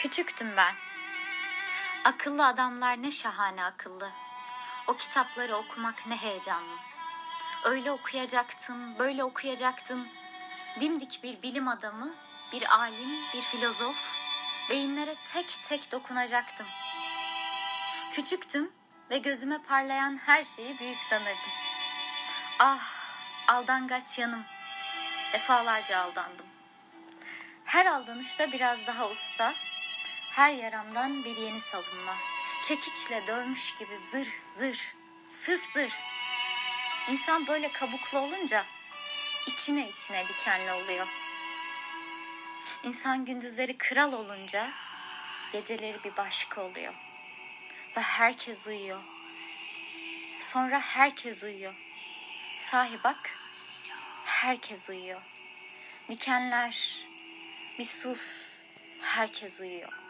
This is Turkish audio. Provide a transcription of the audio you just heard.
Küçüktüm ben. Akıllı adamlar ne şahane akıllı. O kitapları okumak ne heyecanlı. Öyle okuyacaktım, böyle okuyacaktım. Dimdik bir bilim adamı, bir alim, bir filozof. Beyinlere tek tek dokunacaktım. Küçüktüm ve gözüme parlayan her şeyi büyük sanırdım. Ah, aldangaç yanım. Defalarca aldandım. Her aldanışta biraz daha usta, her yaramdan bir yeni savunma. Çekiçle dövmüş gibi zır zır, sırf zır. İnsan böyle kabuklu olunca içine içine dikenli oluyor. İnsan gündüzleri kral olunca geceleri bir başka oluyor. Ve herkes uyuyor. Sonra herkes uyuyor. Sahi bak, herkes uyuyor. Dikenler, bir sus, herkes uyuyor.